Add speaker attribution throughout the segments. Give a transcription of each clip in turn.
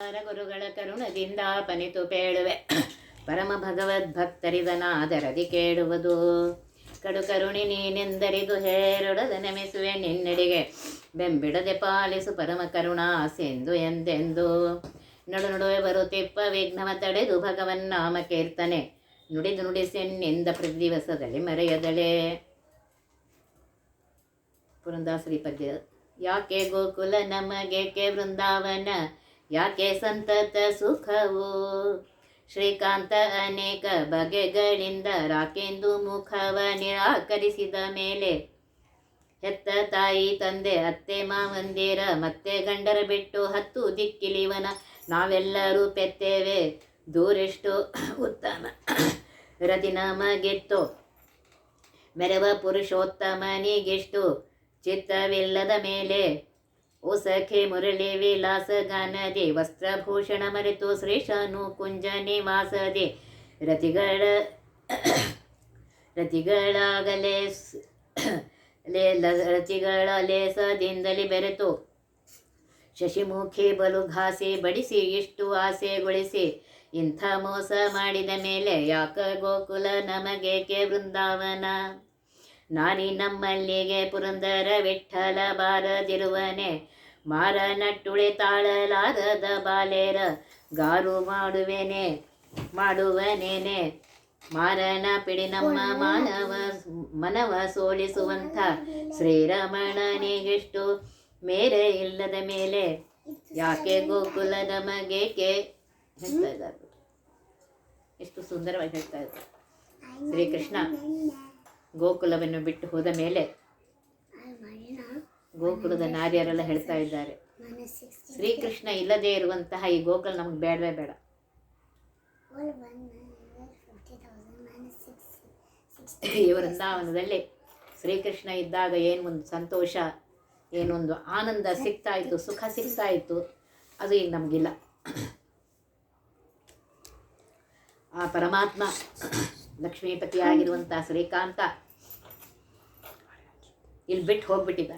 Speaker 1: ಗುರುಗಳ ಕರುಣದಿಂದ ಪನಿತು ಪೇಳುವೆ. ಪರಮ ಭಗವದ್ಭಕ್ತರಿದನಾದರದಿ ಕೇಳುವುದು. ಕಡು ಕರುಣಿ ನೀನೆಂದರಿದು ಹೇರೊಡದ ನೆಮೆಸುವೆ ನಿನ್ನೆಡೆಗೆ. ಬೆಂಬಿಡದೆ ಪಾಲಿಸು ಪರಮ ಕರುಣಾ ಸೆಂದು ಎಂದೆಂದು. ನಡು ನಡುವೆ ಬರುತ್ತಿಪ್ಪ ವಿಘ್ನವ ತಡೆದು ಭಗವನ್ನಾಮ ಕೀರ್ತನೆ. ನುಡಿದು ನುಡಿಸೆನ್ನಿಂದ ಪ್ರತಿದಿವಸದಲ್ಲಿ ಮರೆಯದಳೆ. ಪುರಂದಾಸರಿ ಪದ್ಯ. ಯಾಕೆ ಗೋಕುಲ ನಮಗೇಕೆ ವೃಂದಾವನ? ಯಾಕೆ ಸಂತತ ಸುಖವು? ಶ್ರೀಕಾಂತ ಅನೇಕ ಬಗೆಗಳಿಂದ ರಾಕೆಂದು ಮುಖವ ನಿರಾಕರಿಸಿದ ಮೇಲೆ, ಹೆತ್ತ ತಾಯಿ, ತಂದೆ, ಅತ್ತೆ, ಮಾವಂದಿರ ಮತ್ತೆ ಗಂಡರ ಬಿಟ್ಟು ಹತ್ತು ದಿಕ್ಕಿಲಿವನ ನಾವೆಲ್ಲರೂ ಪೆತ್ತೇವೆ. ದೂರೆಷ್ಟು ಉತ್ತಮ ರತಿ ಮಗೆತ್ತು ಮೆರವ ಪುರುಷೋತ್ತಮನಿಗೆಷ್ಟು ಚಿತ್ತವಿಲ್ಲದ ಮೇಲೆ ಓ ಸಖೆ ಮುರಳಿ ವಿಲಾಸ ಗಾನದೆ ವಸ್ತ್ರಭೂಷಣ ಮರೆತು ಶ್ರೀಶನು ಕುಂಜ ನಿವಾಸದೆ ರತಿಗಳ ರತಿಗಳಾಗಲೇ ರತಿಗಳ ಲೇಸದಿಂದಲೇ ಬೆರೆತು. ಶಶಿಮುಖಿ ಬಲು ಘಾಸಿ ಬಡಿಸಿ ಇಷ್ಟು ಆಸೆಗೊಳಿಸಿ. ಇಂಥ ಮೋಸ ಮಾಡಿದ ಮೇಲೆ ಯಾಕ ಗೋಕುಲ ನಮಗೇಕೆ ವೃಂದಾವನ? ನಾನಿ ನಮ್ಮಲ್ಲಿಗೆ ಪುರಂದರ ವಿಠಲ ಬಾರದಿರುವನೆ. ಮಾರ ನಟ್ಟುಳೆ ತಾಳಲಾರದ ಬಾಲೇರ ಗಾರು ಮಾಡುವೆನೆ, ಮಾಡುವನೇನೆ. ಮಾರನ ಪಿಡಿ ನಮ್ಮ ಮಾನವ, ಮನವ ಸೋಲಿಸುವಂಥ ಶ್ರೀರಮಣನಿಗೆಷ್ಟು ಮೇರೆ ಇಲ್ಲದ ಮೇಲೆ. ಯಾಕೆ ಗೋಕುಲ ನಮಗೇಕೆ? ಹೇಳ್ತಾ ಎಷ್ಟು ಸುಂದರವಾಗಿ ಹೇಳ್ತಾ ಇದ್ದಾರೆ. ಶ್ರೀಕೃಷ್ಣ. ಗೋಕುಲವನ್ನು ಬಿಟ್ಟು ಹೋದ ಮೇಲೆ ಗೋಕುಲದ ನಾರಿಯರೆಲ್ಲ ಹೇಳ್ತಾ ಇದ್ದಾರೆ. ಶ್ರೀಕೃಷ್ಣ ಇಲ್ಲದೆ ಇರುವಂತಹ ಈ ಗೋಕುಲ ನಮ್ಗೆ ಬೇಡವೇ ಬೇಡ. ಈ ವೃಂದಾವನದಲ್ಲಿ ಶ್ರೀಕೃಷ್ಣ ಇದ್ದಾಗ ಏನು ಒಂದು ಸಂತೋಷ ಏನೊಂದು ಆನಂದ ಸಿಗ್ತಾ ಇತ್ತು, ಸುಖ ಸಿಗ್ತಾ ಇತ್ತು. ಅದು ಈಗ ನಮಗಿಲ್ಲ. ಆ ಪರಮಾತ್ಮ ಲಕ್ಷ್ಮೀಪತಿಯಾಗಿರುವಂಥ ಶ್ರೀಕಾಂತ ಇಲ್ಲಿ ಬಿಟ್ಟು ಹೋಗ್ಬಿಟ್ಟಿದ್ದ.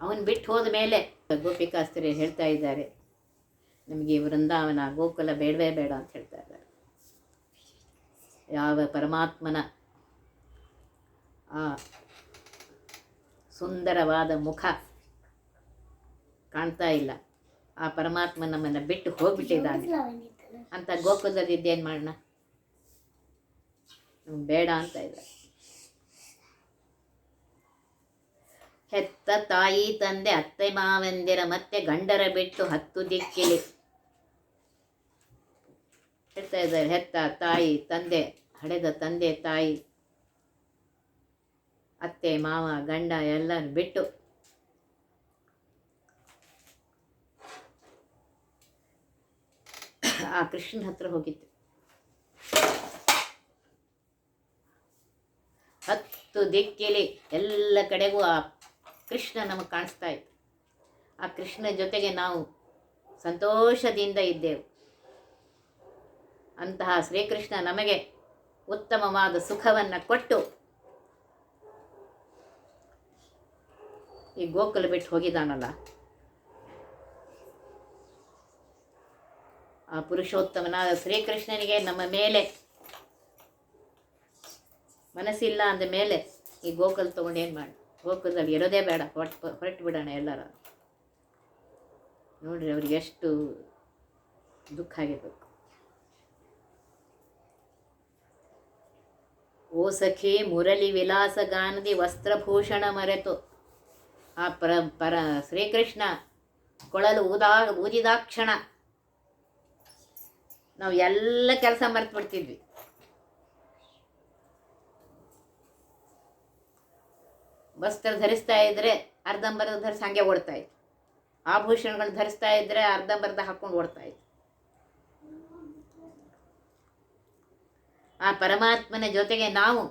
Speaker 1: ಅವನು ಬಿಟ್ಟು ಹೋದ ಮೇಲೆ ಗೋಪಿಕಾಸ್ತ್ರಿ ಹೇಳ್ತಾ ಇದ್ದಾರೆ. ನಮಗೆ ವೃಂದಾವನ, ಗೋಕುಲ ಬೇಡವೇ ಬೇಡ ಅಂತ ಹೇಳ್ತಾ ಇದ್ದಾರೆ. ಯಾವ ಪರಮಾತ್ಮನ ಆ ಸುಂದರವಾದ ಮುಖ ಕಾಣ್ತಾ ಇಲ್ಲ. ಆ ಪರಮಾತ್ಮ ನಮ್ಮನ್ನು ಬಿಟ್ಟು ಹೋಗ್ಬಿಟ್ಟಿದ್ದಾನೆ. ಅಂತ ಗೋಕುಲದಿದ್ದೇನು ಮಾಡೋಣ? ಬೇಡ ಅಂತ ಇದೆ ಹೆತ್ತ ತಾಯಿ ತಂದೆ ಅತ್ತೆ ಮಾವಂದಿರ ಮತ್ತೆ ಗಂಡರ ಬಿಟ್ಟು ಹತ್ತು ದಿಕ್ಕಿಲಿ. ಹೇಳ್ತಾ ಇದ್ದಾರೆ, ಹೆತ್ತ ತಾಯಿ ತಂದೆ, ಹಡೆದ ತಂದೆ ತಾಯಿ, ಅತ್ತೆ ಮಾವ ಗಂಡ ಎಲ್ಲರೂ ಬಿಟ್ಟು. ಆ ಕೃಷ್ಣನ ಹತ್ರ ಹೋಗಿತ್ತು ಹತ್ತು ದಿಕ್ಕಿಲಿ ಎಲ್ಲ ಕಡೆಗೂ ಆ ಕೃಷ್ಣ ನಮಗೆ ಕಾಣಿಸ್ತಾ ಇತ್ತು. ಆ ಕೃಷ್ಣ ಜೊತೆಗೆ ನಾವು ಸಂತೋಷದಿಂದ ಇದ್ದೆವು. ಅಂತಹ ಶ್ರೀಕೃಷ್ಣ ನಮಗೆ ಉತ್ತಮವಾದ ಸುಖವನ್ನು ಕೊಟ್ಟು ಈ ಗೋಕುಲ ಬಿಟ್ಟು ಹೋಗಿದ್ದಾನಲ್ಲ. ಆ ಪುರುಷೋತ್ತಮನಾದ ಶ್ರೀಕೃಷ್ಣನಿಗೆ ನಮ್ಮ ಮೇಲೆ ಮನಸ್ಸಿಲ್ಲ ಅಂದ ಮೇಲೆ ಈ ಗೋಕುಲ್ ಏನು ಮಾಡಿ? ಗೋಕುಲದಲ್ಲಿ ಇರೋದೇ ಬೇಡ ಹೊಟ್ಟು ಹೊರಟು ಬಿಡೋಣ ಎಲ್ಲರೂ. ನೋಡಿರಿ ಅವ್ರಿಗೆ ಎಷ್ಟು ದುಃಖ ಆಗಿರ್ಬೇಕು. ಓ ಸಖಿ, ಮುರಳಿ ವಿಲಾಸ ಗಾನದಿ ವಸ್ತ್ರಭೂಷಣ ಮರೆತು. ಆ ಪರ ಪರ ಶ್ರೀಕೃಷ್ಣ ಕೊಳಲು ಊದಾ ಊದಿದಾಕ್ಷಣ ನಾವು ಎಲ್ಲ ಕೆಲಸ ಮರೆತು ಬಿಡ್ತಿದ್ವಿ ವಸ್ತ್ರ ಧರಿಸ್ತಾ ಇದ್ರೆ ಅರ್ಧಂಬರ್ಧ ಧರಿಸಿ ಹಾಗೆ ಓಡ್ತಾ ಇತ್ತು. ಆಭೂಷಣಗಳು ಧರಿಸ್ತಾ ಇದ್ದರೆ ಅರ್ಧಂಬರ್ಧ ಹಾಕೊಂಡು ಓಡ್ತಾ ಇತ್ತು. ಆ ಪರಮಾತ್ಮನ ಜೊತೆಗೆ ನಾವು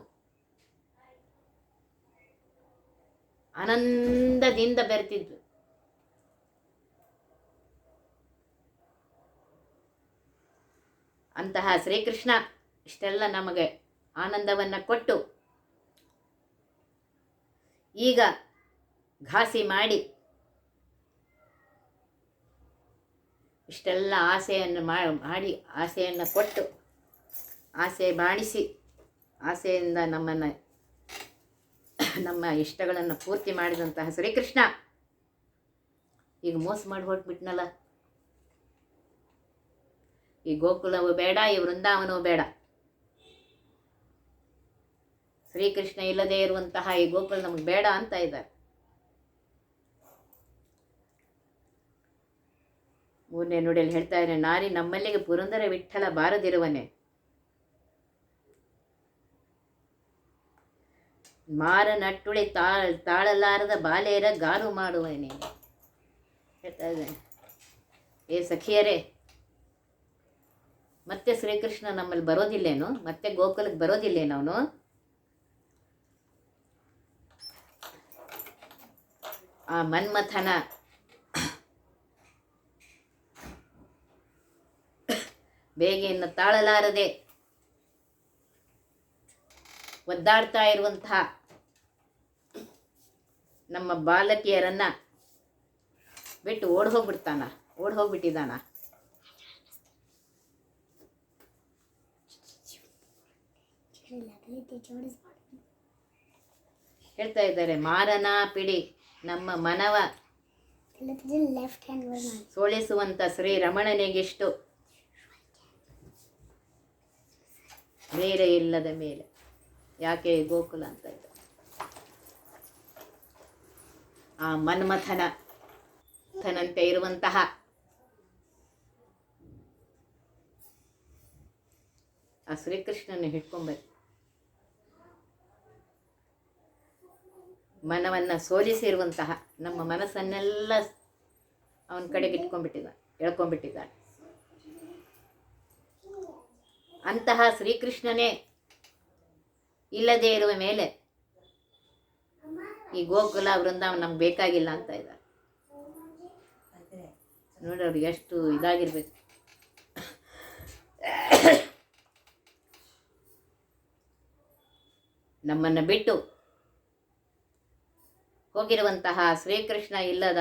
Speaker 1: ಆನಂದದಿಂದ ಬೆರೆತಿದ್ವಿ. ಅಂತಹ ಶ್ರೀಕೃಷ್ಣ ಇಷ್ಟೆಲ್ಲ ನಮಗೆ ಆನಂದವನ್ನು ಕೊಟ್ಟು ಈಗ ಘಾಸಿ ಮಾಡಿ ಇಷ್ಟೆಲ್ಲ ಆಸೆಯನ್ನು ಮಾಡಿ ಆಸೆಯನ್ನು ಕೊಟ್ಟು ಆಸೆ ಬಾಣಿಸಿ ಆಸೆಯಿಂದ ನಮ್ಮನ್ನು ನಮ್ಮ ಇಷ್ಟಗಳನ್ನು ಪೂರ್ತಿ ಮಾಡಿದಂತಹ ಶ್ರೀಕೃಷ್ಣ ಈಗ ಮೋಸ ಮಾಡಿ ಹೊರಟ್ಬಿಟ್ನಲ್ಲ ಈ ಗೋಕುಲವು ಬೇಡ, ಈ ವೃಂದಾವನವೂ ಬೇಡ. ಶ್ರೀಕೃಷ್ಣ ಇಲ್ಲದೆ ಇರುವಂತಹ ಈ ಗೋಕುಲ ನಮಗೆ ಬೇಡ ಅಂತ ಇದ್ದಾರೆ. ಮೂರನೇ ನುಡಿಯಲ್ಲಿ ಹೇಳ್ತಾ ಇದ್ದಾರೆ ನಾರಿ ನಮ್ಮಲ್ಲಿಗೆ ಪುರಂದರ ವಿಠಲ ಬಾರದಿರುವನೆ. ಮಾರ ನಟ್ಟುಳಿ ತಾಳ್, ತಾಳಲಾರದ ಬಾಲೆಯರ ಗಾರು ಮಾಡುವನೆ. ಹೇಳ್ತಾ ಇದ್ದಾನೆ ಏ ಸಖಿಯರೇ, ಮತ್ತೆ ಶ್ರೀಕೃಷ್ಣ ನಮ್ಮಲ್ಲಿ ಬರೋದಿಲ್ಲೇನು? ಮತ್ತೆ ಗೋಕುಲಕ್ಕೆ ಬರೋದಿಲ್ಲೇನು ಅವನು? ಆ ಮನ್ಮಥನ ಬೇಗೆಯನ್ನು ತಾಳಲಾರದೆ ಒದ್ದಾಡ್ತಾ ಇರುವಂತಹ ನಮ್ಮ ಬಾಲಕಿಯರನ್ನ ಬಿಟ್ಟು ಓಡ್ ಹೋಗ್ಬಿಡ್ತಾನ, ಓಡ್ ಹೋಗ್ಬಿಟ್ಟಿದ್ದಾನ ಹೇಳ್ತಾ ಇದ್ದಾರೆ, ಮಾರನ ಪಿಡಿ. ನಮ್ಮ ಮನವ.
Speaker 2: ಸೋಳಿಸುವಂತ
Speaker 1: ಸೋಲಿಸುವಂತ ಶ್ರೀ ರಮಣನಿಗೆಷ್ಟು. ಬೇರೆ ಇಲ್ಲದ ಮೇಲೆ. ಯಾಕೆ ಗೋಕುಲ ಅಂತ ಇದೆ. ಆ ಮನ್ಮಥನ ಥನಂತೆ ಇರುವಂತಹ ಆ ಶ್ರೀಕೃಷ್ಣನ ಹಿಡ್ಕೊಂಬರಿ ಮನವನ್ನು ಸೋಲಿಸಿರುವಂತಹ ನಮ್ಮ ಮನಸ್ಸನ್ನೆಲ್ಲ ಅವನ ಕಡೆಗೆ ಇಟ್ಕೊಂಡ್ಬಿಟ್ಟಿದ್ದ ಎಳ್ಕೊಂಡ್ಬಿಟ್ಟಿದ್ದಾನೆ ಅಂತಹ ಶ್ರೀಕೃಷ್ಣನೇ ಇಲ್ಲದೇ ಇರುವ ಮೇಲೆ ಈ ಗೋಕುಲ ವೃಂದಾವನ ನಮ್ಗೆ ಬೇಕಾಗಿಲ್ಲ ಅಂತ ಇದ್ದಾರೆ. ನೋಡಿ ಅವ್ರಿಗೆ ಎಷ್ಟು ಇದಾಗಿರ್ಬೇಕು. ನಮ್ಮನ್ನು ಬಿಟ್ಟು ಹೋಗಿರುವಂತಹ ಶ್ರೀಕೃಷ್ಣ ಇಲ್ಲದ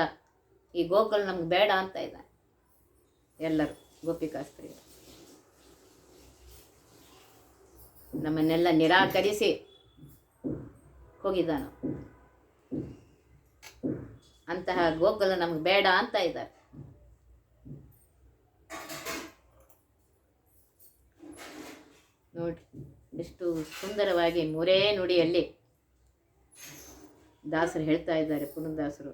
Speaker 1: ಈ ಗೋಕುಲ್ ನಮ್ಗೆ ಬೇಡ ಅಂತ ಇದ್ದಾನೆ ಎಲ್ಲರೂ ಗೋಪಿಕಾಸ್ತ್ರೀಯರು. ನಮ್ಮನ್ನೆಲ್ಲ ನಿರಾಕರಿಸಿ ಹೋಗಿದ್ದಾನು. ಅಂತಹ ಗೋಕುಲ ನಮ್ಗೆ ಬೇಡ ಅಂತ ಇದ್ದಾರೆ ನೋಡಿ ಎಷ್ಟು ಸುಂದರವಾಗಿ ಮೂರೇ ನುಡಿಯಲ್ಲಿ ದಾಸರು ಹೇಳ್ತಾ ಇದ್ದಾರೆ ಪುನದಾಸರು.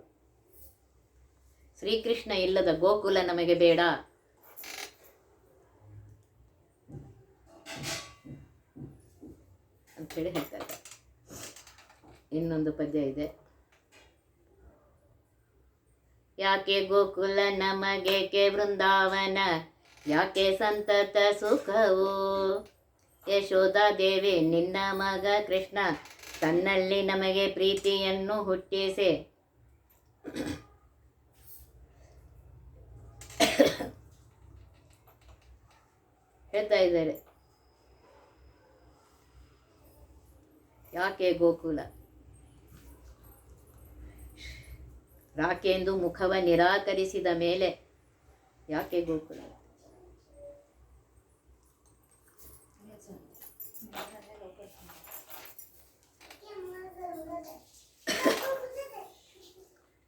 Speaker 1: ಶ್ರೀಕೃಷ್ಣ ಇಲ್ಲದ ಗೋಕುಲ ನಮಗೆ ಬೇಡ. ಅಂತೇಳಿ ಹೇಳ್ತಾ ಇದ್ದಾರೆ ಇನ್ನೊಂದು ಪದ್ಯ ಇದೆ. ಯಾಕೆ ಗೋಕುಲ ನಮಗೇಕೆ ವೃಂದಾವನ, ಯಾಕೆ ಸಂತತ ಸುಖವು? ಯಶೋಧ ದೇವಿ ನಿನ್ನ ಮಗ ಕೃಷ್ಣ ತನ್ನಲ್ಲಿ ನಮಗೆ ಪ್ರೀತಿಯನ್ನು ಹುಟ್ಟಿಸಿ. ಹೇಳ್ತಾ ಇದ್ದಾರೆ. ಯಾಕೆ ಗೋಕುಲ? ರಾಕೆಂದು ಮುಖವ ನಿರಾಕರಿಸಿದ ಮೇಲೆ ಯಾಕೆ ಗೋಕುಲ?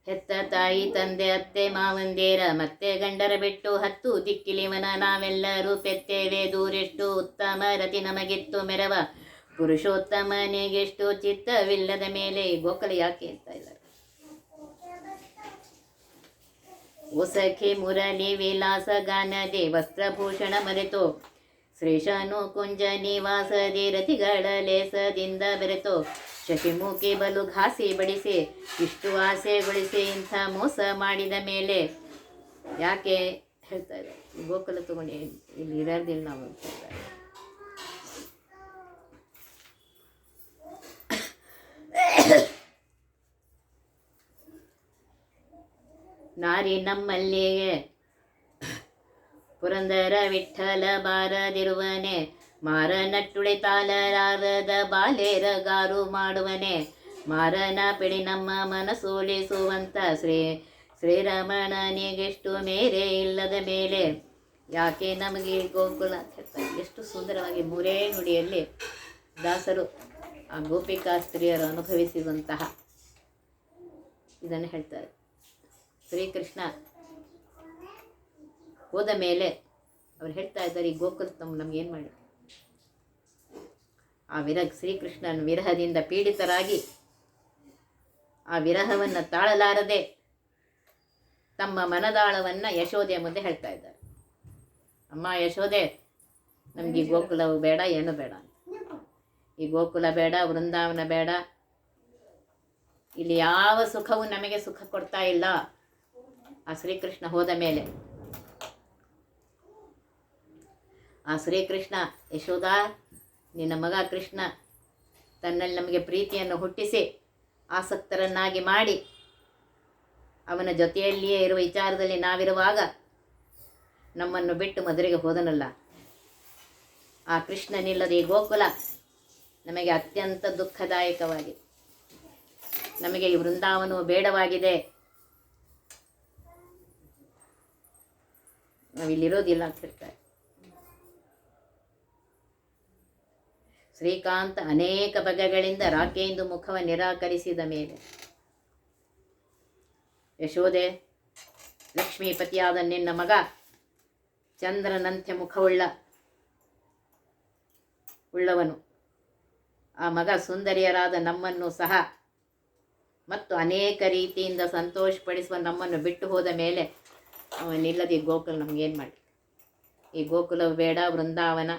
Speaker 1: ಹೆತ್ತ ತಾಯಿ, ತಂದೆ, ಅತ್ತೆ ಮಾವಂದೇರ ಮತ್ತೆ ಗಂಡರ ಬಿಟ್ಟು ಹತ್ತು. ದಿಕ್ಕಿಲಿವನ ನಾವೆಲ್ಲರೂ ಪೆತ್ತೇವೆ. ದೂರೆಷ್ಟು ಉತ್ತಮ ರತಿ ನಮಗಿತ್ತು ಮೆರವ. ಪುರುಷೋತ್ತಮನಿಗೆಷ್ಟು ಚಿತ್ತವಿಲ್ಲದ ಮೇಲೆ ಗೋಕಲ ಯಾಕೆ ಅಂತ ಇದ್ದಾರೆ. ಉಸಖಿ ಮುರಳಿ ವಿಲಾಸ ಗಾನದೆ ವಸ್ತ್ರಭೂಷಣ ಮರೆತು. ಶ್ರೀಶಾನು ಕುಂಜ ನಿವಾಸದಿ ರತಿಗಳ ಲೇಸದಿಂದ ಬೆರೆತು. ಶಶಿಮುಖಿ ಬಲು ಘಾಸಿ ಬಡಿಸಿ, ಇಷ್ಟು ಆಸೆಗೊಳಿಸಿ ಇಂಥ ಮೋಸ ಮಾಡಿದ ಮೇಲೆ ಯಾಕೆ ಹೇಳ್ತಾರೆ ಗೋಕುಲ ತಗೊಂಡು ಇಲ್ಲಿ ಇರೋದಿಲ್ಲ ನಾವು. ನಾರಿ ನಮ್ಮಲ್ಲಿಯೇ ಪುರಂದರ ವಿಠಲ ಬಾರದಿರುವನೆ ಮಾರ ನಟ್ಟುಳೆ ತಾಲರಾರದ ಬಾಲೇರ ಗಾರು ಮಾಡುವನೆ. ಮಾರನ ಪಿಡಿ ನಮ್ಮ ಮನಸೋಲಿಸುವಂತ ಶ್ರೀ ಶ್ರೀರಮಣನಿಗೆಷ್ಟು ಮೇರೆ ಇಲ್ಲದ ಮೇಲೆ. ಯಾಕೆ ನಮಗೆ ಗೋಕುಲ ಎಷ್ಟು ಸುಂದರವಾಗಿ ಮೂರೇ ನುಡಿಯಲ್ಲಿ ದಾಸರು ಆ ಗೋಪಿಕಾ ಸ್ತ್ರೀಯರು ಅನುಭವಿಸಿದಂತಹ ಇದನ್ನು ಹೇಳ್ತಾರೆ. ಶ್ರೀಕೃಷ್ಣ ಹೋದ ಮೇಲೆ ಅವ್ರು ಹೇಳ್ತಾ ಇದ್ದಾರೆ, ಈ ಗೋಕುಲ ತಮ್ಮ ಏನು ಮಾಡಿ ಆ ವಿರ ಶ್ರೀಕೃಷ್ಣನ ವಿರಹದಿಂದ ಪೀಡಿತರಾಗಿ ಆ ವಿರಹವನ್ನು ತಾಳಲಾರದೆ ತಮ್ಮ ಮನದಾಳವನ್ನು ಯಶೋದೆಯ ಮುಂದೆ ಹೇಳ್ತಾ ಇದ್ದಾರೆ. ಅಮ್ಮ ಯಶೋದೆ ನಮಗೆ ಗೋಕುಲವು ಬೇಡ ಏನು ಬೇಡ ಈ ಗೋಕುಲ ಬೇಡ, ವೃಂದಾವನ ಬೇಡ. ಇಲ್ಲಿ ಯಾವ ಸುಖವೂ ನಮಗೆ ಸುಖ ಕೊಡ್ತಾ ಇಲ್ಲ. ಆ ಶ್ರೀಕೃಷ್ಣ ಹೋದ ಮೇಲೆ ಆ ಶ್ರೀಕೃಷ್ಣ ಯಶೋದ ನಿನ್ನ ಮಗ ಕೃಷ್ಣ ತನ್ನಲ್ಲಿ ನಮಗೆ ಪ್ರೀತಿಯನ್ನು ಹುಟ್ಟಿಸಿ ಆಸಕ್ತರನ್ನಾಗಿ ಮಾಡಿ ಅವನ ಜೊತೆಯಲ್ಲಿಯೇ ಇರುವ ವಿಚಾರದಲ್ಲಿ ನಾವಿರುವಾಗ ನಮ್ಮನ್ನು ಬಿಟ್ಟು ಮದುವೆಗೆ ಹೋದನಲ್ಲ. ಆ ಕೃಷ್ಣನಿಲ್ಲದೆ ಈ ಗೋಕುಲ ನಮಗೆ ಅತ್ಯಂತ ದುಃಖದಾಯಕವಾಗಿದೆ. ನಮಗೆ ಈ ವೃಂದಾವನವು ಬೇಡವಾಗಿದೆ. ನಾವಿಲ್ಲಿರೋದಿಲ್ಲ ಅಂತ ಹೇಳ್ತಾರೆ. ಶ್ರೀಕಾಂತ ಅನೇಕ ಬಗೆಗಳಿಂದ ರಾಕೇಂದು ಮುಖವ ನಿರಾಕರಿಸಿದ ಮೇಲೆ. ಯಶೋದೆ ಲಕ್ಷ್ಮೀಪತಿಯಾದ ನಿನ್ನ ಮಗ ಚಂದ್ರನಂತೆ ಮುಖವುಳ್ಳ, ಉಳ್ಳವನು. ಆ ಮಗ ಸುಂದರಿಯರಾದ ನಮ್ಮನ್ನು ಸಹ ಮತ್ತು ಅನೇಕ ರೀತಿಯಿಂದ ಸಂತೋಷಪಡಿಸುವ ನಮ್ಮನ್ನು ಬಿಟ್ಟು ಹೋದ ಮೇಲೆ ಅವನಿಲ್ಲದೆ ಗೋಕುಲ ನಮಗೇನು ಮಾಡಿ ಈ ಗೋಕುಲವು ಬೇಡ, ವೃಂದಾವನ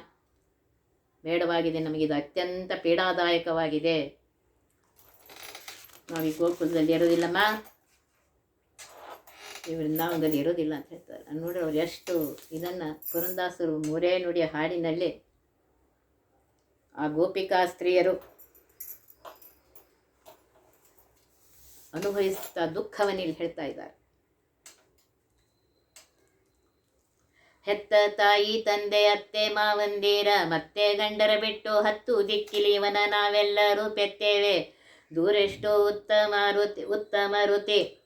Speaker 1: ಬೇಡವಾಗಿದೆ ನಮಗಿದು ಅತ್ಯಂತ ಪೀಡಾದಾಯಕವಾಗಿದೆ. ನಾವು ಈ ಗೋಕುಲದಲ್ಲಿ ಇರೋದಿಲ್ಲಮ್ಮ ವೃಂದಾವನದಲ್ಲಿ ಇರೋದಿಲ್ಲ ಅಂತ ಹೇಳ್ತಾರೆ. ನೋಡಿ ಅವ್ರು ಎಷ್ಟು ಇದನ್ನು ಪುರಂದಾಸರು ಮೂರೇ ನುಡಿಯ ಹಾಡಿನಲ್ಲಿ ಆ ಗೋಪಿಕಾ ಸ್ತ್ರೀಯರು ಅನುಭವಿಸ್ತಾ ದುಃಖವನ್ನು ಇಲ್ಲಿ ಹೇಳ್ತಾ ಇದ್ದಾರೆ. ಹೆತ್ತ ತಾಯಿ ತಂದೆ ಅತ್ತೆ ಮಾವಂದಿರ ಮತ್ತೆ ಗಂಡರ ಬಿಟ್ಟು ಹತ್ತು ದಿಕ್ಕಿಲಿವನ ನಾವೆಲ್ಲರೂ ಪೆತ್ತೇವೆ. ದೂರೆಷ್ಟು ಉತ್ತಮ ರುತಿ ಉತ್ತಮ ರುತಿ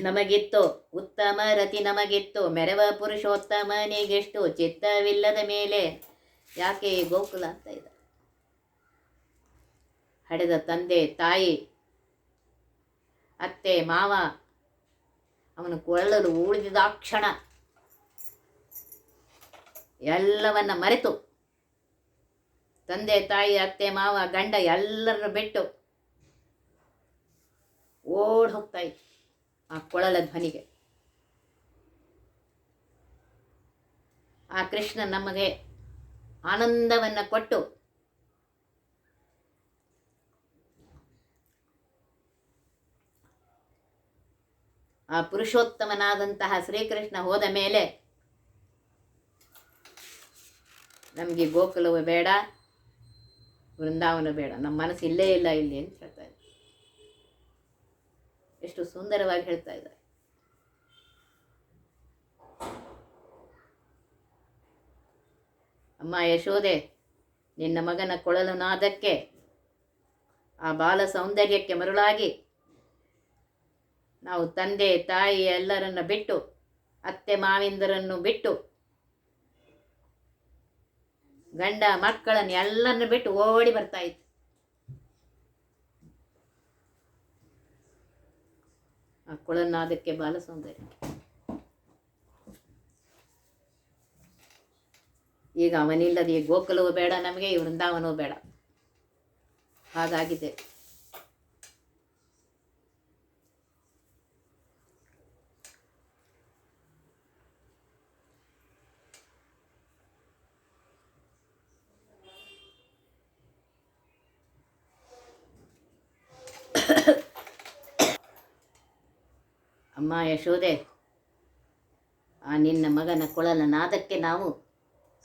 Speaker 1: ನಮಗಿತ್ತು. ಉತ್ತಮ ರತಿ ನಮಗಿತ್ತು. ಮೆರವ ಪುರುಷೋತ್ತಮನಿಗೆಷ್ಟು ಚಿತ್ತವಿಲ್ಲದ ಮೇಲೆ. ಯಾಕೆ ಗೋಕುಲ ಅಂತ ಇದೆ? ಹಡೆದ ತಂದೆ, ತಾಯಿ, ಅತ್ತೆ, ಮಾವ, ಅವನು ಕೊಳ್ಳಲು ಉಳಿದಿದಾಕ್ಷಣ ಎಲ್ಲವನ್ನ ಮರೆತು. ತಂದೆ, ತಾಯಿ, ಅತ್ತೆ, ಮಾವ, ಗಂಡ ಎಲ್ಲರ ಬಿಟ್ಟು ಓಡ್ ಹೋಗ್ತಾ ಆ ಕೊಳಲ ಧ್ವನಿಗೆ. ಆ ಕೃಷ್ಣ ನಮಗೆ ಆನಂದವನ್ನು ಕೊಟ್ಟು ಆ ಪುರುಷೋತ್ತಮನಾದಂತಹ ಶ್ರೀಕೃಷ್ಣ ಹೋದ ಮೇಲೆ ನಮಗೆ ಗೋಕುಲವೇ ಬೇಡ ವೃಂದಾವನ ಬೇಡ. ನಮ್ಮ ಮನಸ್ಸು ಇಲ್ಲೇ ಇಲ್ಲ ಇಲ್ಲಿ ಅಂತ ಹೇಳ್ತಾ ಇದ್ದಾರೆ. ಎಷ್ಟು ಸುಂದರವಾಗಿ ಹೇಳ್ತಾ ಇದ್ದಾರೆ. ಅಮ್ಮ ಯಶೋದೆ ನಿನ್ನ ಮಗನ ಕೊಳಲು ನಾದಕ್ಕೆ ಆ ಬಾಲ ಸೌಂದರ್ಯಕ್ಕೆ ಮರುಳಾಗಿ, ನಾವು ತಂದೆ, ತಾಯಿ ಎಲ್ಲರನ್ನು ಬಿಟ್ಟು, ಅತ್ತೆ ಮಾವಿಂದರನ್ನು ಬಿಟ್ಟು ಗಂಡ ಮಕ್ಕಳನ್ನು ಎಲ್ಲರನ್ನು ಬಿಟ್ಟು ಓಡಿ ಬರ್ತಾ ಇತ್ತು ಮಕ್ಕಳನ್ನು ಅದಕ್ಕೆ ಬಾಲ ಸೌಂದರ್ಯ. ಈಗ ಅವನಿಲ್ಲದೆ ಈ ಗೋಕುಲವೂ ಬೇಡ, ನಮಗೆ ಈ ವೃಂದಾವನವೂ ಬೇಡ. ಹಾಗಾಗಿದೆ. ಅಮ್ಮ ಯಶೋದೆ ಆ ನಿನ್ನ ಮಗನ ಕೊಳಲ ನಾದಕ್ಕೆ ನಾವು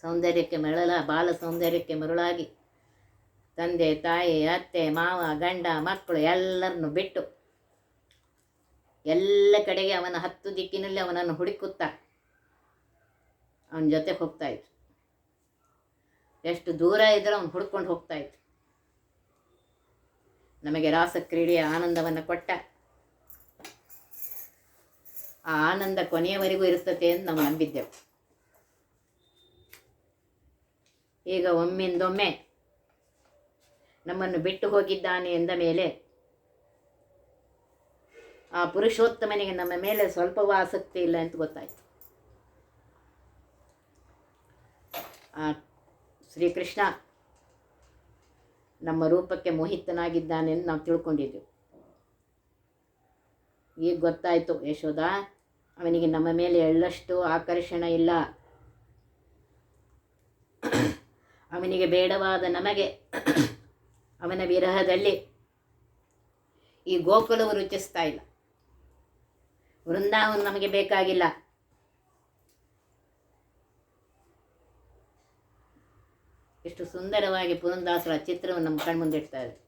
Speaker 1: ಸೌಂದರ್ಯಕ್ಕೆ ಮರಳ, ಬಾಲ ಸೌಂದರ್ಯಕ್ಕೆ ಮರುಳಾಗಿ. ತಂದೆ, ತಾಯಿ, ಅತ್ತೆ, ಮಾವ, ಗಂಡ, ಮಕ್ಕಳು ಎಲ್ಲರನ್ನು ಬಿಟ್ಟು ಎಲ್ಲ ಕಡೆಗೆ ಅವನ ಹತ್ತು ದಿಕ್ಕಿನಲ್ಲಿ ಅವನನ್ನು ಹುಡುಕುತ್ತಾ ಅವನ ಜೊತೆ ಹೋಗ್ತಾ ಇತ್ತು ಎಷ್ಟು ದೂರ ಇದ್ದರೂ ಅವನು ಹುಡ್ಕೊಂಡು ಹೋಗ್ತಾ ಇತ್ತು ನಮಗೆ ರಾಸ ಕ್ರೀಡೆಯ ಆನಂದವನ್ನು ಕೊಟ್ಟ ಆ ಆನಂದ ಕೊನೆಯವರೆಗೂ ಇರುತ್ತದೆ ಅಂತ ನಾವು ನಂಬಿದ್ದೆವು. ಈಗ ಒಮ್ಮಿಂದೊಮ್ಮೆ ನಮ್ಮನ್ನು ಬಿಟ್ಟು ಹೋಗಿದ್ದಾನೆ ಎಂದ ಮೇಲೆ ಆ ಪುರುಷೋತ್ತಮನಿಗೆ ನಮ್ಮ ಮೇಲೆ ಸ್ವಲ್ಪವೂ ಆಸಕ್ತಿ ಇಲ್ಲ ಅಂತ ಗೊತ್ತಾಯಿತು. ಆ ಶ್ರೀಕೃಷ್ಣ ನಮ್ಮ ರೂಪಕ್ಕೆ ಮೋಹಿತನಾಗಿದ್ದಾನೆ ಎಂದು ನಾವು ತಿಳ್ಕೊಂಡಿದ್ದೆವು. ಈಗ ಗೊತ್ತಾಯಿತು ಯಶೋಧ. ಅವನಿಗೆ ನಮ್ಮ ಮೇಲೆ ಎಳ್ಳಷ್ಟು ಆಕರ್ಷಣ ಇಲ್ಲ. ಅವನಿಗೆ ಬೇಡವಾದ ನಮಗೆ ಅವನ ವಿರಹದಲ್ಲಿ ಈ ಗೋಕುಲವು ರುಚಿಸ್ತಾ ಇಲ್ಲ. ವೃಂದಾವನ ನಮಗೆ ಬೇಕಾಗಿಲ್ಲ. ಎಷ್ಟು ಸುಂದರವಾಗಿ ಪುರಂದಾಸರ ಚಿತ್ರವನ್ನು ನಮ್ಮ ಕಣ್ಮುಂದಿಡ್ತಾರೆ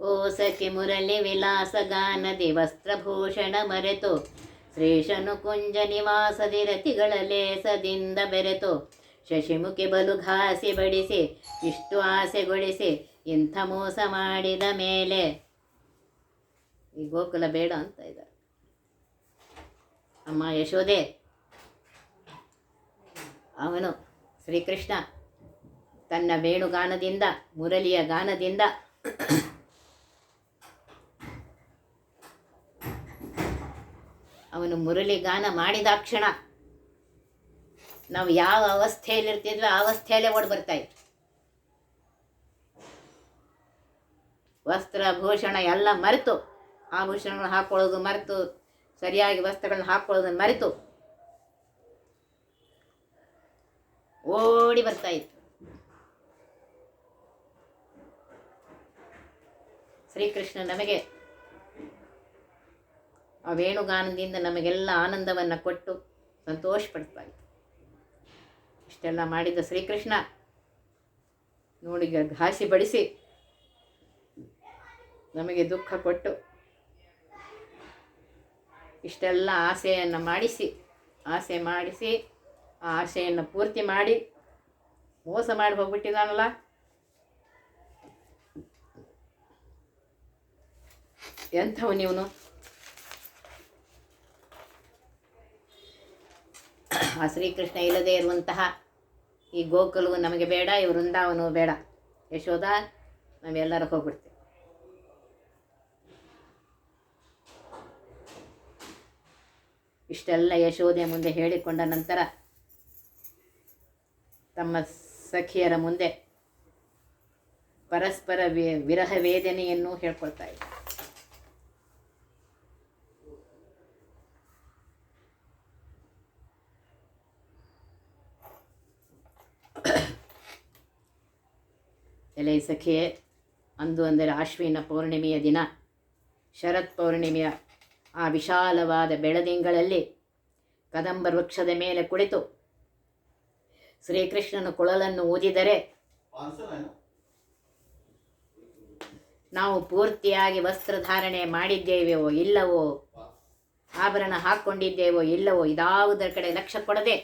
Speaker 1: ಓ ಸಖಿ ಮುರಳಿ ವಿಲಾಸ ಗಾನದಿ ವಸ್ತ್ರಭೂಷಣ ಮರೆತು. ಶ್ರೇಷನು ಕುಂಜ ನಿವಾಸದಿ ರತಿಗಳ ಲೇಸದಿಂದ ಬೆರೆತು. ಶಶಿಮುಖಿ ಬಲು ಘಾಸಿ ಬಡಿಸಿ, ಇಷ್ಟು ಆಸೆಗೊಳಿಸಿ ಇಂಥ ಮೋಸ ಮಾಡಿದ ಮೇಲೆ. ಈ ಗೋಕುಲ ಬೇಡ ಅಂತ ಇದ್ದಾರೆ. ಅಮ್ಮ ಯಶೋದೆ ಅವನು ಶ್ರೀಕೃಷ್ಣ ತನ್ನ ವೇಣುಗಾನದಿಂದ ಮುರಳಿಯ ಗಾನದಿಂದ ಅವನು ಮುರಳಿ ಗಾನ ಮಾಡಿದಾಕ್ಷಣ ನಾವು ಯಾವ ಅವಸ್ಥೆಯಲ್ಲಿರ್ತಿದ್ವಿ ಆ ಅವಸ್ಥೆಯಲ್ಲೇ ಓಡಿ ಇದ್ವಿ ವಸ್ತ್ರ, ಭೂಷಣ ಎಲ್ಲ ಮರೆತು ಆಭೂಷಣಗಳನ್ನ ಹಾಕೊಳ್ಳೋದು ಮರೆತು, ಸರಿಯಾಗಿ ವಸ್ತ್ರಗಳನ್ನ ಹಾಕ್ಕೊಳ್ಳೋದನ್ನು ಮರೆತು ಓಡಿ ಬರ್ತಾ ಇತ್ತು. ಶ್ರೀಕೃಷ್ಣ ನಮಗೆ ಆ ವೇಣುಗಾನದಿಂದ ನಮಗೆಲ್ಲ ಆನಂದವನ್ನು ಕೊಟ್ಟು ಸಂತೋಷಪಡ್ತಾ ಇತ್ತು ಇಷ್ಟೆಲ್ಲ ಮಾಡಿದ ಶ್ರೀಕೃಷ್ಣ ನೋಡಿ ಘಾಸಿ ಬಡಿಸಿ ನಮಗೆ ದುಃಖ ಕೊಟ್ಟು ಇಷ್ಟೆಲ್ಲ ಆಸೆಯನ್ನು ಮಾಡಿಸಿ, ಆಸೆ ಮಾಡಿಸಿ, ಆ ಆಸೆಯನ್ನು ಪೂರ್ತಿ ಮಾಡಿ ಮೋಸ ಮಾಡಿ ಹೋಗ್ಬಿಟ್ಟಿದ್ದಾನಲ್ಲ. ಎಂಥವು ನೀವನು ಆ ಶ್ರೀಕೃಷ್ಣ ಇಲ್ಲದೆ ಇರುವಂತಹ ಈ ಗೋಕುಲವು ನಮಗೆ ಬೇಡ, ಈ ವೃಂದಾವನವು ಬೇಡ. ಯಶೋಧ, ನಾವೆಲ್ಲರೂ ಹೋಗ್ಬಿಡ್ತೀವಿ. ಇಷ್ಟೆಲ್ಲ ಯಶೋದೆ ಮುಂದೆ ಹೇಳಿಕೊಂಡ ನಂತರ ತಮ್ಮ ಸಖಿಯರ ಮುಂದೆ ಪರಸ್ಪರ ವಿರಹ ವೇದನೆಯನ್ನು ಹೇಳ್ಕೊಳ್ತಾ ಇದ್ದಾರೆ ಸಖಿಯೇ ಅಂದು ಅಂದರೆ ಆಶ್ವಿನ ಪೌರ್ಣಿಮೆಯ ದಿನ. ಶರತ್ ಪೌರ್ಣಿಮೆಯ ಆ ವಿಶಾಲವಾದ ಬೆಳದಿಂಗಳಲ್ಲಿ ಕದಂಬ ವೃಕ್ಷದ ಮೇಲೆ ಕುಳಿತು ಶ್ರೀಕೃಷ್ಣನ ಕೊಳಲನ್ನು ಊದಿದರೆ ನಾವು ಪೂರ್ತಿಯಾಗಿ ವಸ್ತ್ರಧಾರಣೆ ಮಾಡಿದ್ದೇವೆಯೋ ಇಲ್ಲವೋ? ಆಭರಣ ಹಾಕ್ಕೊಂಡಿದ್ದೇವೋ ಇಲ್ಲವೋ? ಇದಾವುದರ ಕಡೆ ಲಕ್ಷ್ಯ ಕೊಡದೆ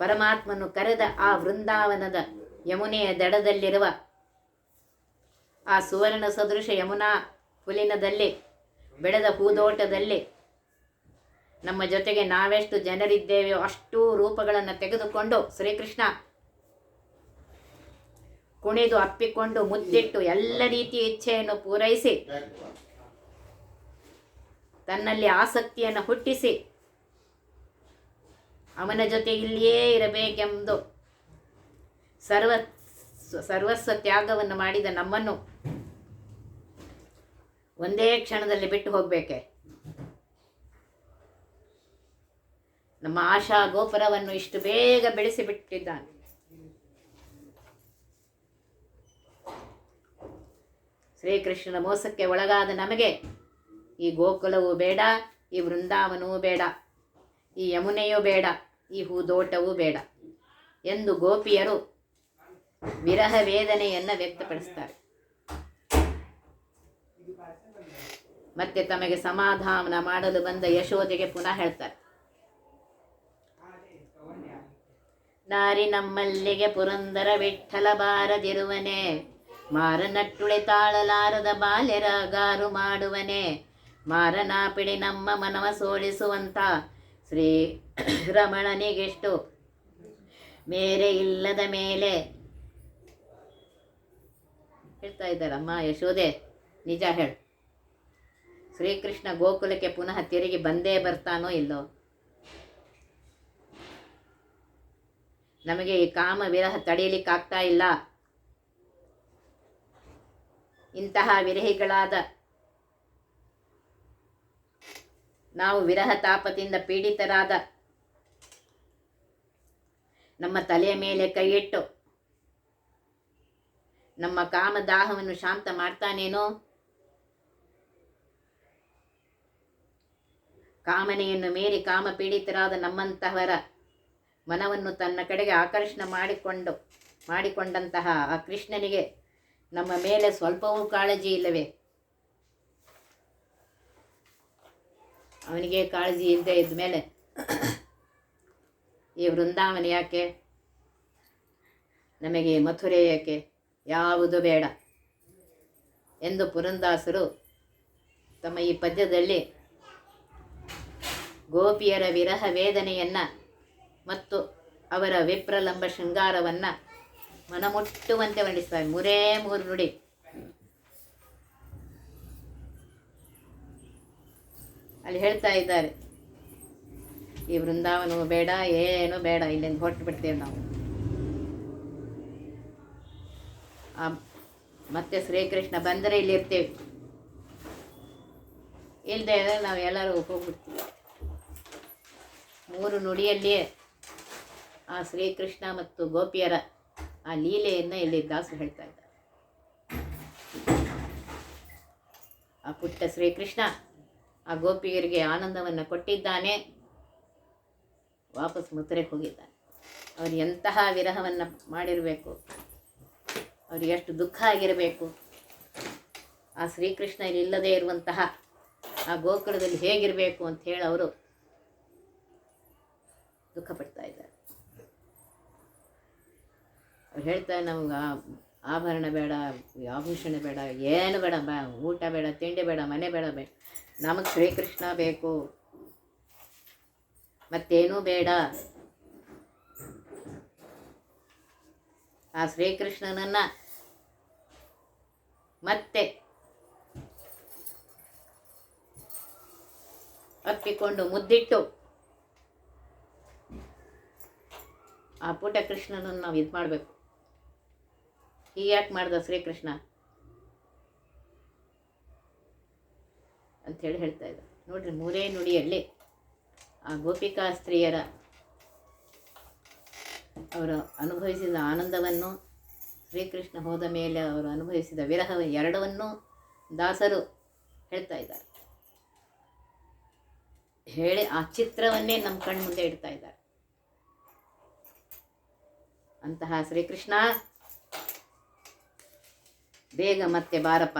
Speaker 1: ಪರಮಾತ್ಮನು ಕರೆದ ಆ ವೃಂದಾವನದ ಯಮುನೆಯ ದಡದಲ್ಲಿರುವ ಆ ಸುವರ್ಣ ಸದೃಶ ಯಮುನಾ ಹುಲಿನದಲ್ಲಿ ಬೆಳೆದ ಹೂದೋಟದಲ್ಲಿ ನಮ್ಮ ಜೊತೆಗೆ ನಾವೆಷ್ಟು ಜನರಿದ್ದೇವೆಯೋ ಅಷ್ಟೂ ರೂಪಗಳನ್ನು ತೆಗೆದುಕೊಂಡು ಶ್ರೀಕೃಷ್ಣ ಕುಣಿದು ಅಪ್ಪಿಕೊಂಡು ಮುದ್ದಿಟ್ಟು ಎಲ್ಲ ರೀತಿಯ ಇಚ್ಛೆಯನ್ನು ಪೂರೈಸಿ, ತನ್ನಲ್ಲಿ ಆಸಕ್ತಿಯನ್ನು ಹುಟ್ಟಿಸಿ ಅವನ ಜೊತೆ ಇಲ್ಲಿಯೇ ಇರಬೇಕೆಂದು ಸರ್ವ ಸರ್ವಸ್ವ ತ್ಯಾಗವನ್ನು ಮಾಡಿದ ನಮ್ಮನ್ನು ಒಂದೇ ಕ್ಷಣದಲ್ಲಿ ಬಿಟ್ಟು ಹೋಗಬೇಕೆ? ನಮ್ಮ ಆಶಾ ಗೋಪುರವನ್ನು ಇಷ್ಟು ಬೇಗ ಬೆಳೆಸಿ ಬಿಟ್ಟಿದ್ದಾನೆ ಶ್ರೀಕೃಷ್ಣನ ಮೋಸಕ್ಕೆ ಒಳಗಾದ ನಮಗೆ ಈ ಗೋಕುಲವೂ ಬೇಡ, ಈ ವೃಂದಾವನವೂ ಬೇಡ. ಈ ಯಮುನೆಯೂ ಬೇಡ, ಈ ಹೂದೋಟವೂ ಬೇಡ ಎಂದು ಗೋಪಿಯರು ವಿರಹ ವೇದನೆಯನ್ನು ವ್ಯಕ್ತಪಡಿಸ್ತಾರೆ. ಮತ್ತೆ ತಮಗೆ ಸಮಾಧಾನ ಮಾಡಲು ಬಂದ ಯಶೋಧೆಗೆ ಪುನಃ ಹೇಳ್ತಾರೆ. ನಾರಿ ನಮ್ಮಲ್ಲಿಗೆ ಪುರಂದರ ವಿಠಲ ಬಾರದಿರುವನೆ, ಮಾರನಟ್ಟುಳೆ ತಾಳಲಾರದ ಬಾಲ್ಯರ ಗಾರು ಮಾಡುವನೆ, ಮಾರನಾಪಿಡಿ ನಮ್ಮ ಮನವ ಸೋಲಿಸುವಂತ ಶ್ರೀ ರಮಣನಿಗೆಷ್ಟು ಮೇರೆ ಇಲ್ಲದ ಮೇಲೆ. ಹೇಳ್ತಾ ಇದ್ದಾರಮ್ಮ ಯಶೋದೆ ನಿಜ ಹೇಳು. ಶ್ರೀಕೃಷ್ಣ ಗೋಕುಲಕ್ಕೆ ಪುನಃ ತಿರುಗಿ ಬಂದೇ ಬರ್ತಾನೋ ಇಲ್ಲೋ? ನಮಗೆ ಈ ಕಾಮ ವಿರಹ ತಡೆಯಲಿಕ್ಕಾಗ್ತಾ ಇಲ್ಲ. ಇಂತಹ ವಿರಹಿಗಳಾದ ನಾವು ವಿರಹ ತಾಪದಿಂದ ಪೀಡಿತರಾದ ನಮ್ಮ ತಲೆಯ ಮೇಲೆ ಕೈಯಿಟ್ಟು ನಮ್ಮ ಕಾಮದಾಹವನ್ನು ಶಾಂತ ಮಾಡ್ತಾನೇನೋ? ಕಾಮನೆಯನ್ನು ಮೀರಿ ಕಾಮ ಪೀಡಿತರಾದ ನಮ್ಮಂತಹವರ ಮನವನ್ನು ತನ್ನ ಕಡೆಗೆ ಆಕರ್ಷಣೆ ಮಾಡಿಕೊಂಡು, ಮಾಡಿಕೊಂಡಂತಹ ಆ ಕೃಷ್ಣನಿಗೆ ನಮ್ಮ ಮೇಲೆ ಸ್ವಲ್ಪವೂ ಕಾಳಜಿ ಇಲ್ಲವೇ? ಅವನಿಗೆ ಕಾಳಜಿ ಇಲ್ಲದೆ ಇದ್ದ ಮೇಲೆ ಈ ವೃಂದಾವನ ಯಾಕೆ? ನಮಗೆ ಮಥುರೆ ಯಾಕೆ? ಯಾವುದು ಬೇಡ ಎಂದು ಪುರಂದಾಸರು ತಮ್ಮ ಈ ಪದ್ಯದಲ್ಲಿ ಗೋಪಿಯರ ವಿರಹ ವೇದನೆಯನ್ನು ಮತ್ತು ಅವರ ವಿಪ್ರಲಂಬ ಶೃಂಗಾರವನ್ನು ಮನಮುಟ್ಟುವಂತೆ ವರ್ಣಿಸ್ತಾರೆ ಮೂರೇ ಮೂರು ನುಡಿ ಅಲ್ಲಿ ಹೇಳ್ತಾ ಇದ್ದಾರೆ. ಈ ವೃಂದಾವನವು ಬೇಡ, ಏನು ಬೇಡ, ಇಲ್ಲಿಂದ ಹೊರಟು ಬಿಡ್ತೇವೆ ನಾವು. ಮತ್ತೆ ಶ್ರೀಕೃಷ್ಣ ಬಂದರೆ ಇಲ್ಲಿ ಇರ್ತೇವೆ. ಇಲ್ಲದೆ ನಾವು ಎಲ್ಲರೂ ಹೋಗ್ಬಿಡ್ತೀವಿ. ಮೂರು ನುಡಿಯಲ್ಲಿಯೇ ಆ ಶ್ರೀಕೃಷ್ಣ ಮತ್ತು ಗೋಪಿಯರ ಆ ಲೀಲೆಯನ್ನು ಇಲ್ಲಿ ದಾಸರು ಹೇಳ್ತಾ ಇದ್ದಾರೆ. ಆ ಪುಟ್ಟ ಶ್ರೀಕೃಷ್ಣ ಆ ಗೋಪಿಯರಿಗೆ ಆನಂದವನ್ನು ಕೊಟ್ಟಿದ್ದಾನೆ. ವಾಪಸ್ ಮಥುರೆಗೆ ಹೋಗಿದ್ದಾನೆ. ಅವರು ಎಂತಹ ವಿರಹವನ್ನು ಮಾಡಿರಬೇಕು ಅವರು ಎಷ್ಟು ದುಃಖ ಆಗಿರಬೇಕು, ಆ ಶ್ರೀಕೃಷ್ಣ ಇಲ್ಲದೇ ಇರುವಂತಹ ಆ ಗೋಕುಲದಲ್ಲಿ ಹೇಗಿರಬೇಕು ಅಂತ ಹೇಳಿ ಅವರು ದುಃಖ ಪಡ್ತಾ ಇದ್ದಾರೆ. ಅವ್ರು ಹೇಳ್ತಾರೆ, ನಮ್ಗೆ ಆ- ಆಭರಣ ಬೇಡ, ಆಭೂಷಣ ಬೇಡ, ಏನು ಬೇಡ ಊಟ ಬೇಡ, ತಿಂಡಿ ಬೇಡ, ಮನೆ ಬೇಡ ಬೇಡ ನಮಗೆ ಶ್ರೀಕೃಷ್ಣ ಬೇಕು. ಮತ್ತೇನೂ ಬೇಡ. ಆ ಶ್ರೀಕೃಷ್ಣನನ್ನ ಮತ್ತೆ ಅಪ್ಪಿಕೊಂಡು ಮುದ್ದಿಟ್ಟು ಆ ಪುಟ ಕೃಷ್ಣನನ್ನು ನಾವು ಇದು ಮಾಡಬೇಕು. ಹೀಗೆ ಯಾಕೆ ಮಾಡ್ದ ಶ್ರೀಕೃಷ್ಣ? ಅಂಥೇಳಿ ಹೇಳ್ತಾ ಇದ್ದ. ನೋಡ್ರಿ, ಮೂರೇ ನುಡಿಯಲ್ಲಿ ಆ ಗೋಪಿಕಾ ಸ್ತ್ರೀಯರ ಅವರು ಅನುಭವಿಸಿದ ಆನಂದವನ್ನು, ಶ್ರೀಕೃಷ್ಣ ಹೋದ ಮೇಲೆ ಅವರು ಅನುಭವಿಸಿದ ವಿರಹ ಎರಡವನ್ನು ದಾಸರು ಹೇಳ್ತಾ ಇದ್ದಾರೆ. ಹೇಳಿ ಆ ಚಿತ್ರವನ್ನೇ ನಮ್ಮ ಕಣ್ಣ ಮುಂದೆ ಇಡ್ತಾ ಇದ್ದಾರೆ. ಅಂತಹ ಶ್ರೀಕೃಷ್ಣ ಬೇಗ ಮತ್ತೆ ಬಾರಪ್ಪ.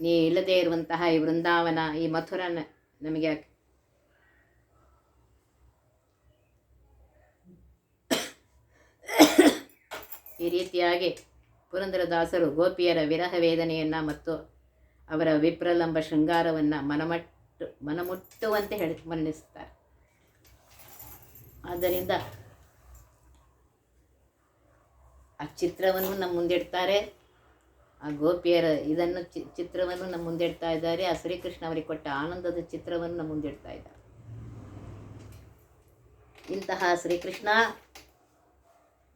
Speaker 1: ನೀ ಇಲ್ಲದೇ ಇರುವಂತಹ ಈ ವೃಂದಾವನ, ಈ ಮಥುರ ನಮಗೆ ಈ ರೀತಿಯಾಗಿ ಪುರಂದರದಾಸರು ಗೋಪಿಯರ ವಿರಹ ವೇದನೆಯನ್ನು ಮತ್ತು ಅವರ ವಿಪ್ರಲಂಬ ಶೃಂಗಾರವನ್ನು ಮನಮಟ್ಟು ಮನಮುಟ್ಟುವಂತೆ ಹೇಳಿ ವರ್ಣಿಸುತ್ತಾರೆ ಆದ್ದರಿಂದ ಆ ಚಿತ್ರವನ್ನು ನಮ್ಮ ಮುಂದಿಡ್ತಾರೆ ಆ ಗೋಪಿಯರ ಇದನ್ನು ಚಿ- ಚಿತ್ರವನ್ನು ನಮ್ಮ ಮುಂದಿಡ್ತಾ ಇದ್ದಾರೆ. ಆ ಶ್ರೀಕೃಷ್ಣ ಅವರಿಗೆ ಕೊಟ್ಟ ಆನಂದದ ಚಿತ್ರವನ್ನು ನಮ್ಮ ಮುಂದಿಡ್ತಾ ಇದ್ದಾರೆ. ಇಂತಹ ಶ್ರೀಕೃಷ್ಣ,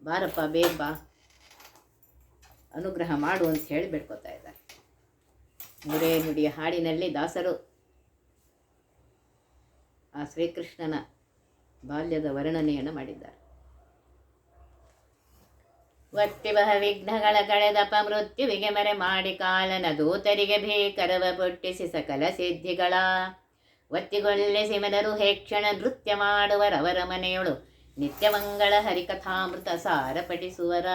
Speaker 1: ಬಾರಪ್ಪ, ಬೇಗ ಬಾ. ಅನುಗ್ರಹ ಮಾಡು ಅಂತ ಹೇಳಿ ಬೇಡ್ಕೊತಾ ಇದ್ದಾರೆ. ಮುರೇ ನುಡಿಯ ಹಾಡಿನಲ್ಲಿ ದಾಸರು ಆ ಶ್ರೀಕೃಷ್ಣನ ಬಾಲ್ಯದ ವರ್ಣನೆಯನ್ನು ಮಾಡಿದ್ದಾರೆ. ಒತ್ತಿವಹ ವಿಘ್ನಗಳ ಕಳೆದಪ ಮೃತ್ಯುವಿಗೆ ಮರೆ ಮಾಡಿ ಕಾಲನ ದೂತರಿಗೆ ಭೀಕರವ ಪುಟ್ಟಿಸಿ ಸಕಲ ಸಿದ್ಧಿಗಳ. ಒತ್ತಿಗೊಳ್ಳಿಸಿ ಮೆದರು ಹೇಕ್ಷಣ ನೃತ್ಯ ಮಾಡುವರವರ ಮನೆಯೊಳು ನಿತ್ಯಮಂಗಳ ಹರಿಕಥಾಮೃತ ಸಾರ ಪಠಿಸುವರ